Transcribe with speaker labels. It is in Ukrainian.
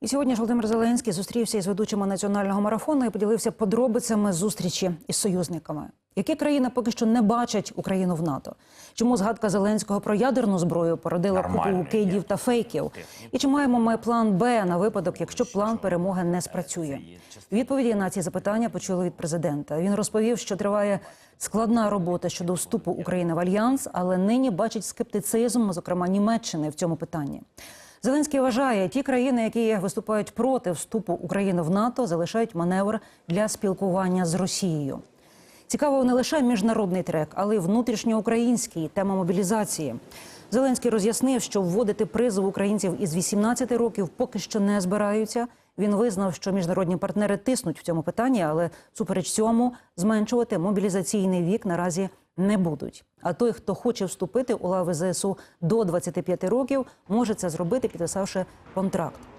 Speaker 1: І сьогодні ж Володимир Зеленський зустрівся із ведучими національного марафону і поділився подробицями зустрічі із союзниками. Які країни поки що не бачать Україну в НАТО? Чому згадка Зеленського про ядерну зброю породила купу кейдів та фейків? І чи маємо ми план Б на випадок, якщо план перемоги не спрацює? Відповіді на ці запитання почули від президента. Він розповів, що триває складна робота щодо вступу України в альянс, але нині бачить скептицизм, зокрема Німеччини, в цьому питанні. Зеленський вважає, ті країни, які виступають проти вступу України в НАТО, залишають маневр для спілкування з Росією. Цікаво не лише міжнародний трек, але й внутрішньоукраїнський тема мобілізації. Зеленський роз'яснив, що вводити призов українців із 18 років поки що не збираються. Він визнав, що міжнародні партнери тиснуть в цьому питанні, але супереч цьому зменшувати мобілізаційний вік наразі не будуть. А той, хто хоче вступити у лави ЗСУ до 25 років, може це зробити, підписавши контракт.